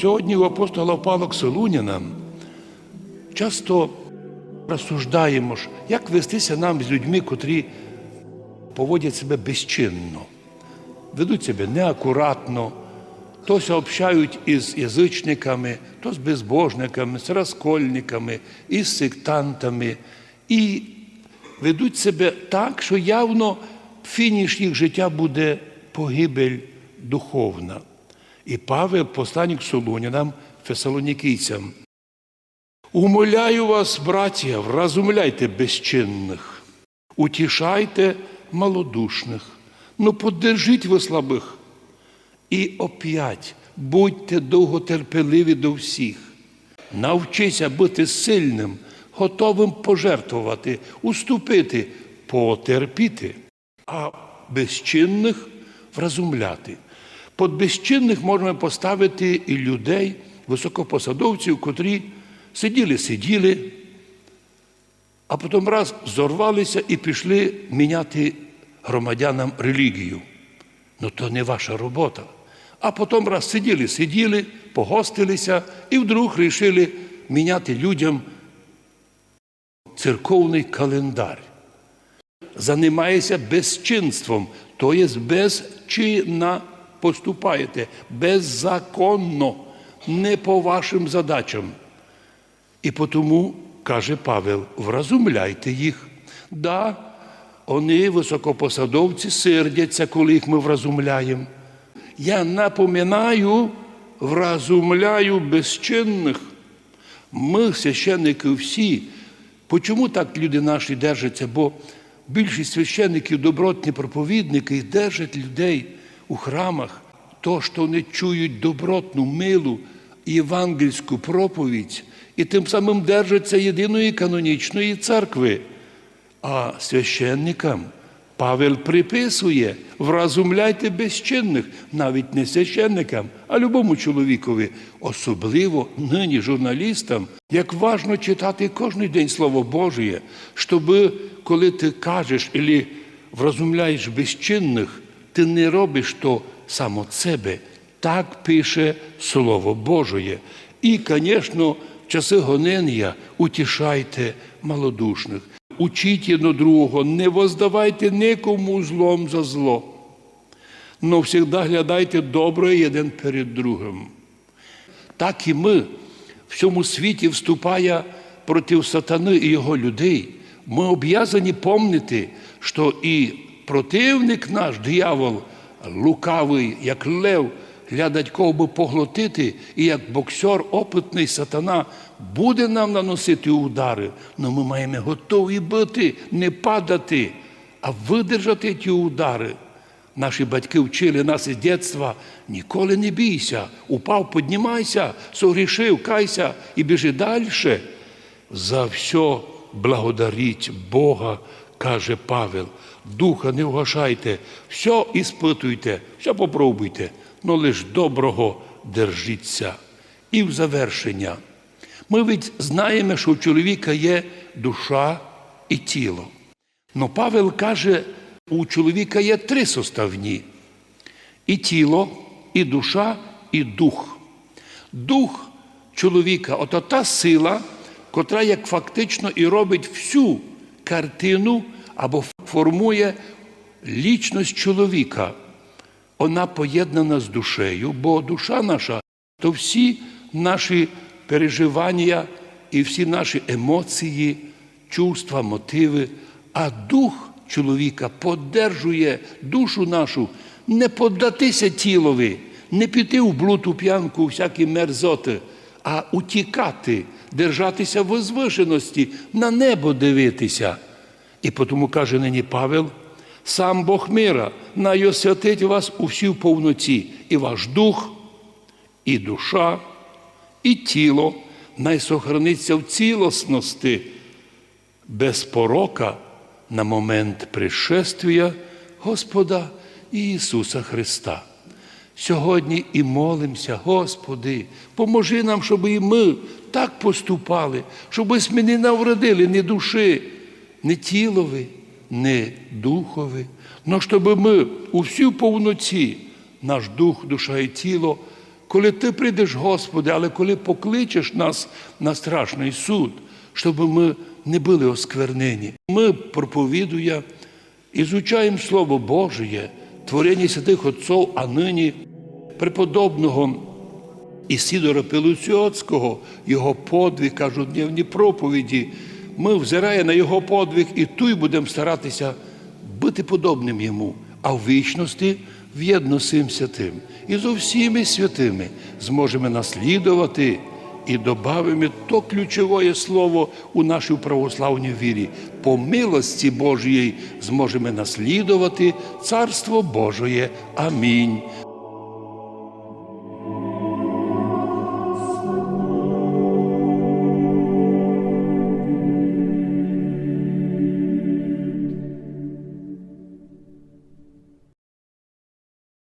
Сьогодні у апостола Павла Солуніна часто розсуждаємо, як вестися нам з людьми, котрі поводять себе безчинно, ведуть себе неакуратно, то общають із язичниками, то з безбожниками, з розкольниками, із сектантами, і ведуть себе так, що явно фініш їх життя буде погибель духовна. І Павел, посланник Солунянам, фесалонікійцям, Умоляю вас, браття, вразумляйте безчинних, утішайте малодушних, ну подержіть ви слабих. І оп'ять будьте довготерпеливі до всіх. Навчися бути сильним, готовим пожертвувати, уступити, потерпіти, а безчинних вразумляти. Под безчинних можна поставити і людей, високопосадовців, котрі сиділи, сиділи, а потім раз зорвалися і пішли міняти громадянам релігію. Ну то не ваша робота. А потім раз сиділи, сиділи, погостилися і вдруг вирішили міняти людям церковний календар. Занимаєшся безчинством, то є безчинна поступаєте, беззаконно, не по вашим задачам. І тому, каже Павел, вразумляйте їх. Да, вони, високопосадовці, сердяться, коли їх ми вразумляємо. Я напоминаю, вразумляю безчинних. Ми, священники, всі. Почому так люди наші держаться? Бо більшість священників, добротні проповідники, держать людей у храмах, то, що вони чують добротну, милу євангельську проповідь, і тим самим держаться єдиної канонічної церкви. А священникам Павел приписує, вразумляйте безчинних, навіть не священникам, а любому чоловікові, особливо нині журналістам, як важно читати кожен день Слово Божє, щоб коли ти кажеш або вразумляєш безчинних, ти не робиш то сам себе. Так пише Слово Божє. І, звісно, в часи гонення утішайте малодушних. Учіть одно другого, не воздавайте нікому злом за зло, но завжди глядайте добре один перед другим. Так і ми в цьому світі, вступає проти сатани і його людей, ми об'язані помнити, що і противник наш, диявол, лукавий, як лев, глядать би поглотити, і як боксер, опитний сатана, буде нам наносити удари, але ми маємо готові бути, не падати, а видержати ті удари. Наші батьки вчили нас із дитинства, ніколи не бійся, упав, піднімайся, согрішив, кайся і біжи далі. За все благодаріть Бога, каже Павел. Духа не вгашайте, все іспитуйте, все попробуйте, но лиш доброго держіться. І в завершення. Ми ведь знаємо, що у чоловіка є душа і тіло. Но Павел каже, у чоловіка є три составні: і тіло, і душа, і дух. Дух чоловіка ото та сила, котра як фактично і робить всю картину або формує лічність чоловіка. Вона поєднана з душею, бо душа наша то всі наші переживання і всі наші емоції, чувства, мотиви, а дух чоловіка подержує душу нашу, не поддатися тілові, не піти в блуд, у п'янку, всякі мерзоти, а утікати, держатися в возвишеності, на небо дивитися. І тому каже нині Павел, сам Бог мира найосвятить вас у всій повноті, і ваш дух, і душа, і тіло найсохраниться в цілісності без порока на момент пришествия Господа Ісуса Христа. Сьогодні і молимося, Господи, поможи нам, щоб і ми так поступали, щоб ми не навредили ні душі, ні тілові, ні духові, но щоб ми у всій повноті, наш дух, душа і тіло коли ти прийдеш, Господи, але коли покличеш нас на страшний суд, щоб ми не були осквернені. Ми проповідуємо, ізучаємо Слово Божє, творення святих Отців, а нині преподобного Ісідора Пилуціоцького, його подвиг, каждодневні проповіді. Ми взирає на його подвиг і ту будемо старатися бути подобним йому, а в вічності в'єдно з цим святим. І зо всіми святими зможемо наслідувати і добавимо то ключове слово у нашій православній вірі. По милості Божої зможемо наслідувати Царство Божоє. Амінь.